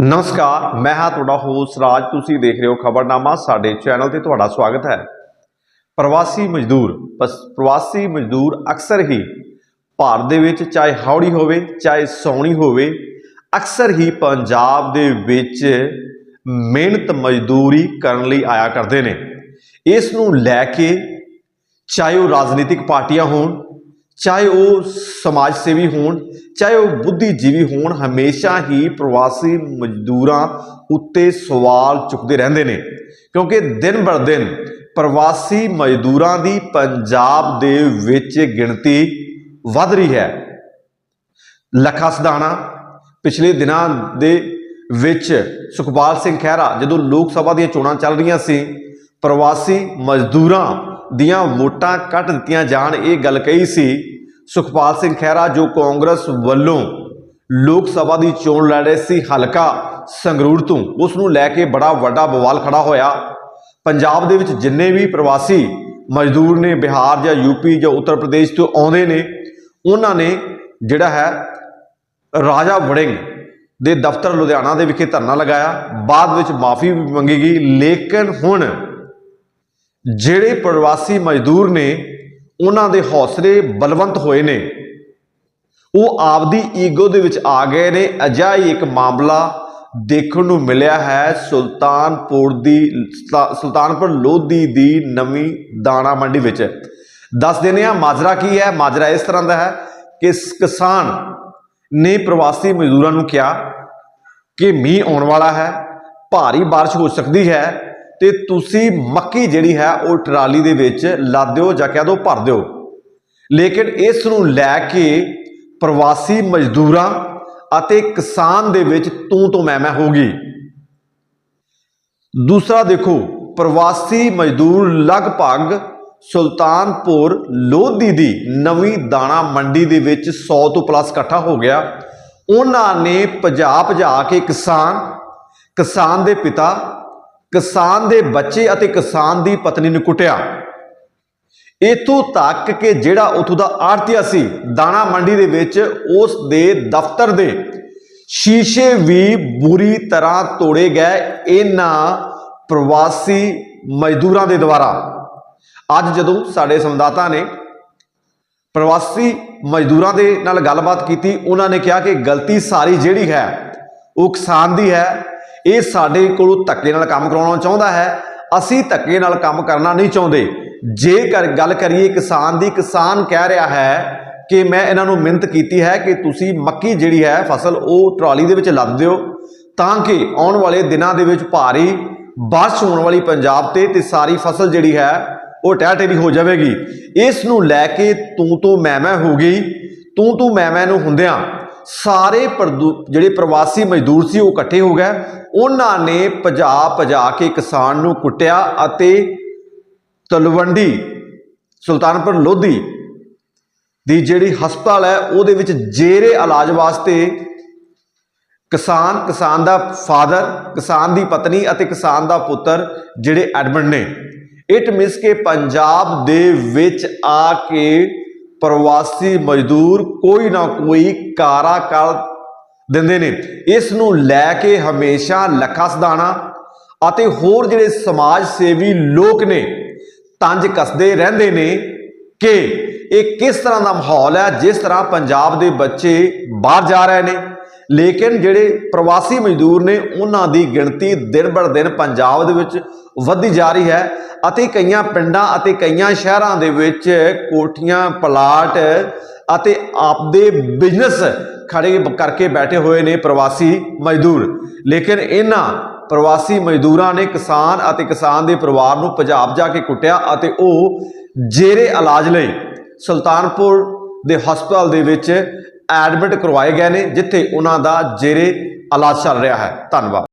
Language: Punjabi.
ਨਮਸਕਾਰ, ਮੈਂ ਹਾਂ ਤੁਹਾਡਾ ਹੋਸਟ ਰਾਜ। ਤੁਸੀਂ ਦੇਖ ਰਹੇ ਹੋ ਖਬਰਨਾਮਾ। ਸਾਡੇ ਚੈਨਲ ਤੇ ਤੁਹਾਡਾ ਸਵਾਗਤ ਹੈ। ਪ੍ਰਵਾਸੀ ਮਜ਼ਦੂਰ ਬਸ ਪ੍ਰਵਾਸੀ ਮਜ਼ਦੂਰ ਅਕਸਰ ਹੀ ਭਾਰਤ ਦੇ ਵਿੱਚ ਚਾਹੇ ਹੌੜੀ ਹੋਵੇ, ਚਾਹੇ ਸੌਣੀ ਹੋਵੇ, ਅਕਸਰ ਹੀ ਪੰਜਾਬ ਦੇ ਵਿੱਚ ਮਿਹਨਤ ਮਜ਼ਦੂਰੀ ਕਰਨ ਲਈ ਆਇਆ ਕਰਦੇ ਨੇ। ਇਸ ਨੂੰ ਲੈ ਕੇ ਚਾਹੇ ਉਹ ਰਾਜਨੀਤਿਕ ਪਾਰਟੀਆਂ ਹੋਣ ਚਾਹੇ ਉਹ ਸਮਾਜ ਸੇਵੀ ਹੋਣ, ਚਾਹੇ ਉਹ ਬੁੱਧੀਜੀਵੀ ਹੋਣ, ਹਮੇਸ਼ਾ ਹੀ ਪ੍ਰਵਾਸੀ ਮਜ਼ਦੂਰਾਂ ਉੱਤੇ ਸਵਾਲ ਚੁੱਕਦੇ ਰਹਿੰਦੇ ਨੇ। ਕਿਉਂਕਿ ਦਿਨ ਬਰ ਦਿਨ ਪ੍ਰਵਾਸੀ ਮਜ਼ਦੂਰਾਂ ਦੀ ਪੰਜਾਬ ਦੇ ਵਿੱਚ ਗਿਣਤੀ ਵੱਧ ਰਹੀ ਹੈ। ਲੱਖਾ ਸਦਾਣਾ ਪਿਛਲੇ ਦਿਨਾਂ ਦੇ ਵਿੱਚ ਸੁਖਪਾਲ ਸਿੰਘ ਖਹਿਰਾ ਜਦੋਂ ਲੋਕ ਸਭਾ ਦੀਆਂ ਚੋਣਾਂ ਚੱਲ ਰਹੀਆਂ ਸੀ, ਪ੍ਰਵਾਸੀ ਮਜ਼ਦੂਰਾਂ ਦੀਆਂ ਵੋਟਾਂ ਕੱਟ ਦਿੱਤੀਆਂ ਜਾਣ, ਇਹ ਗੱਲ ਕਹੀ ਸੀ ਸੁਖਪਾਲ ਸਿੰਘ ਖਹਿਰਾ ਜੋ ਕਾਂਗਰਸ ਵੱਲੋਂ ਲੋਕ ਸਭਾ ਦੀ ਚੋਣ ਲੜ ਰਹੇ ਸੀ, ਹਲਕਾ ਸੰਗਰੂਰ ਤੋਂ, ਉਸ ਨੂੰ ਲੈ ਕੇ ਬੜਾ ਵੱਡਾ ਬਵਾਲ ਖੜਾ ਹੋਇਆ। ਪੰਜਾਬ ਦੇ ਵਿੱਚ ਜਿੰਨੇ ਵੀ ਪ੍ਰਵਾਸੀ ਮਜ਼ਦੂਰ ਨੇ, ਬਿਹਾਰ ਜਾਂ ਯੂਪੀ ਜਾਂ ਉੱਤਰ ਪ੍ਰਦੇਸ਼ ਤੋਂ ਆਉਂਦੇ ਨੇ, ਉਹਨਾਂ ਨੇ ਜਿਹੜਾ ਹੈ ਰਾਜਾ ਵੜਿੰਗ ਦੇ ਦਫ਼ਤਰ ਲੁਧਿਆਣਾ ਦੇ ਵਿਖੇ ਧਰਨਾ ਲਗਾਇਆ। ਬਾਅਦ ਵਿੱਚ ਮਾਫੀ ਵੀ ਮੰਗੀ ਗਈ, ਲੇਕਿਨ ਹੁਣ ਜਿਹੜੇ ਪ੍ਰਵਾਸੀ ਮਜ਼ਦੂਰ ਨੇ, ਉਹਨਾਂ ਦੇ ਹੌਸਲੇ ਬਲਵੰਤ ਹੋਏ ਨੇ। ਉਹ ਆਪਦੀ ਈਗੋ ਦੇ ਵਿੱਚ ਆ ਗਏ ਨੇ। ਅਜਾ ਹੀ ਇੱਕ ਮਾਮਲਾ ਦੇਖਣ ਨੂੰ ਮਿਲਿਆ ਹੈ। ਸੁਲਤਾਨਪੁਰ ਦੀ, ਸੁਲਤਾ- ਸੁਲਤਾਨਪੁਰ ਲੋਧੀ ਦੀ ਨਵੀਂ ਦਾਣਾ ਮੰਡੀ ਵਿੱਚ। ਦੱਸ ਦਿੰਦੇ ਆ ਮਾਜਰਾ ਕੀ ਹੈ? ਮਾਜਰਾ ਇਸ ਤਰ੍ਹਾਂ ਦਾ ਹੈ ਕਿ ਕਿਸਾਨ ਨੇ ਪ੍ਰਵਾਸੀ ਮਜ਼ਦੂਰਾਂ ਨੂੰ ਕਿਹਾ ਕਿ ਮੀਂਹ ਆਉਣ ਵਾਲਾ ਹੈ, ਭਾਰੀ ਬਾਰਿਸ਼ ਹੋ ਸਕਦੀ ਹੈ। ਤੇ ਤੁਸੀਂ ਮੱਕੀ ਜਿਹੜੀ ਹੈ ਉਹ ਟਰਾਲੀ ਦੇ ਵਿੱਚ ਲੱਦ ਦਿਓ ਜਾਂ ਕਹਿ ਦਿਓ ਭਰ ਦਿਓ। ਲੇਕਿਨ ਇਸ ਨੂੰ ਲੈ ਕੇ ਪ੍ਰਵਾਸੀ ਮਜ਼ਦੂਰਾਂ ਅਤੇ ਕਿਸਾਨ ਦੇ ਵਿੱਚ ਤੂੰ ਤੋਂ ਮੈਂ ਮੈਂ ਹੋ ਗਈ ਦੂਸਰਾ ਦੇਖੋ, ਪ੍ਰਵਾਸੀ ਮਜ਼ਦੂਰ ਲਗਭਗ ਸੁਲਤਾਨਪੁਰ ਲੋਧੀ ਦੀ ਨਵੀਂ ਦਾਣਾ ਮੰਡੀ ਦੇ ਵਿੱਚ 100 ਤੋਂ ਪਲੱਸ ਇਕੱਠਾ ਹੋ ਗਿਆ। ਉਹਨਾਂ ਨੇ ਭਜਾ ਭਜਾ ਕੇ ਕਿਸਾਨ ਕਿਸਾਨ ਦੇ ਪਿਤਾ ਕਿਸਾਨ ਦੇ ਬੱਚੇ ਅਤੇ ਕਿਸਾਨ ਦੀ ਪਤਨੀ ਨੂੰ ਕੁੱਟਿਆ। ਇਥੋਂ ਤੱਕ ਕਿ ਜਿਹੜਾ ਉਥੋਂ ਦਾ ਆੜਤੀਆ ਸੀ, ਦਾਣਾ ਮੰਡੀ ਦੇ ਵਿੱਚ ਉਸ ਦੇ ਦਫ਼ਤਰ ਦੇ ਸ਼ੀਸ਼ੇ ਵੀ ਬੁਰੀ ਤਰ੍ਹਾਂ ਤੋੜੇ ਗਏ ਇਹਨਾਂ ਪ੍ਰਵਾਸੀ ਮਜ਼ਦੂਰਾਂ ਦੇ ਦੁਆਰਾ। ਅੱਜ ਜਦੋਂ ਸਾਡੇ ਸੰਵਾਦਦਾਤਾ ਨੇ ਪ੍ਰਵਾਸੀ ਮਜ਼ਦੂਰਾਂ ਦੇ ਨਾਲ ਗੱਲਬਾਤ ਕੀਤੀ, ਉਹਨਾਂ ਨੇ ਕਿਹਾ ਕਿ ਗਲਤੀ ਸਾਰੀ ਜਿਹੜੀ ਹੈ, ਉਹ ਕਿਸਾਨ ਦੀ ਹੈ ਇਹ ਸਾਡੇ ਕੋਲੋਂ ਧੱਕੇ ਨਾਲ ਕੰਮ ਕਰਾਉਣਾ ਚਾਹੁੰਦਾ ਹੈ। ਅਸੀਂ ਧੱਕੇ ਨਾਲ ਕੰਮ ਕਰਨਾ ਨਹੀਂ ਚਾਹੁੰਦੇ। ਜੇਕਰ ਗੱਲ ਕਰੀਏ ਕਿਸਾਨ ਦੀ, ਕਿਸਾਨ ਕਹਿ ਰਿਹਾ ਹੈ ਕਿ ਮੈਂ ਇਹਨਾਂ ਨੂੰ ਮਿਹਨਤ ਕੀਤੀ ਹੈ ਕਿ ਤੁਸੀਂ ਮੱਕੀ ਜਿਹੜੀ ਹੈ ਫਸਲ ਉਹ ਟਰਾਲੀ ਦੇ ਵਿੱਚ ਲੱਦ ਦਿਓ, ਤਾਂ ਕਿ ਆਉਣ ਵਾਲੇ ਦਿਨਾਂ ਦੇ ਵਿੱਚ ਭਾਰੀ ਬਾਰਿਸ਼ ਹੋਣ ਵਾਲੀ ਪੰਜਾਬ ਤੇ ਤੇ ਸਾਰੀ ਫਸਲ ਜਿਹੜੀ ਹੈ ਉਹ ਟਹਿ ਟੇਰੀ ਹੋ ਜਾਵੇਗੀ। ਇਸ ਨੂੰ ਲੈ ਕੇ ਤੂੰ ਤੂੰ ਮੈਂ ਮੈਂ ਹੋ ਗਈ। ਤੂੰ ਤੂੰ ਮੈਂ ਮੈਂ ਨੂੰ ਹੁੰਦਿਆਂ ਸਾਰੇ ਪ੍ਰਦੂ- ਜਿਹੜੇ ਪ੍ਰਵਾਸੀ ਮਜ਼ਦੂਰ ਸੀ, ਉਹ ਇਕੱਠੇ ਹੋ ਗਏ। ਉਹਨਾਂ ਨੇ ਭਜਾ ਭਜਾ ਕੇ ਕਿਸਾਨ ਨੂੰ ਕੁੱਟਿਆ ਅਤੇ ਤਲਵੰਡੀ, ਸੁਲਤਾਨਪੁਰ ਲੋਧੀ ਦੀ ਜਿਹੜੀ ਹਸਪਤਾਲ ਹੈ, ਉਹਦੇ ਵਿੱਚ ਜੇਰੇ ਇਲਾਜ ਵਾਸਤੇ ਕਿਸਾਨ ਕਿਸਾਨ ਦਾ ਫਾਦਰ, ਕਿਸਾਨ ਦੀ ਪਤਨੀ ਅਤੇ ਕਿਸਾਨ ਦਾ ਪੁੱਤਰ ਜਿਹੜੇ ਐਡਮਿਟ ਨੇ। ਇਟ ਮਿਸ ਕੇ ਪੰਜਾਬ ਦੇ ਵਿੱਚ ਆ ਕੇ ਪ੍ਰਵਾਸੀ ਮਜ਼ਦੂਰ ਕੋਈ ਨਾ ਕੋਈ ਕਾਰਾ ਕਰ ਦਿੰਦੇ ਨੇ। ਇਸ ਨੂੰ ਲੈ ਕੇ ਹਮੇਸ਼ਾ ਲੱਖਾ ਸਦਾਣਾ ਅਤੇ ਹੋਰ ਜਿਹੜੇ ਸਮਾਜ ਸੇਵੀ ਲੋਕ ਨੇ, ਤੰਜ ਕੱਸਦੇ ਰਹਿੰਦੇ ਨੇ ਕਿ ਇਹ ਕਿਸ ਤਰ੍ਹਾਂ ਦਾ ਮਾਹੌਲ ਹੈ, ਜਿਸ ਤਰ੍ਹਾਂ ਪੰਜਾਬ ਦੇ ਬੱਚੇ ਬਾਹਰ ਜਾ ਰਹੇ ਨੇ। ਲੇਕਿਨ ਜਿਹੜੇ ਪ੍ਰਵਾਸੀ ਮਜ਼ਦੂਰ ਨੇ, ਉਹਨਾਂ ਦੀ ਗਿਣਤੀ ਦਿਨ ਬਰ ਦਿਨ ਪੰਜਾਬ ਦੇ ਵਿੱਚ ਵਧਦੀ ਜਾ ਰਹੀ ਹੈ ਅਤੇ ਕਈਆਂ ਪਿੰਡਾਂ ਅਤੇ ਕਈਆਂ ਸ਼ਹਿਰਾਂ ਦੇ ਵਿੱਚ ਕੋਠੀਆਂ, ਪਲਾਟ ਅਤੇ ਆਪਦੇ ਬਿਜ਼ਨਸ ਖੜੇ ਕਰਕੇ ਬੈਠੇ ਹੋਏ ਨੇ ਪ੍ਰਵਾਸੀ ਮਜ਼ਦੂਰ। ਲੇਕਿਨ ਇਹਨਾਂ ਪ੍ਰਵਾਸੀ ਮਜ਼ਦੂਰਾਂ ਨੇ ਕਿਸਾਨ ਅਤੇ ਕਿਸਾਨ ਦੇ ਪਰਿਵਾਰ ਨੂੰ ਪੰਜਾਬ ਜਾ ਕੇ ਕੁੱਟਿਆ ਅਤੇ ਉਹ ਜੇਰੇ ਇਲਾਜ ਲਈ ਸੁਲਤਾਨਪੁਰ ਦੇ ਹਸਪਤਾਲ ਦੇ ਵਿੱਚ ਐਡਮਿਟ ਕਰਵਾਏ ਗਏ ਨੇ, ਜਿੱਥੇ ਉਹਨਾਂ ਦਾ ਜੇਰੇ ਇਲਾਜ ਚੱਲ ਰਿਹਾ ਹੈ। ਧੰਨਵਾਦ।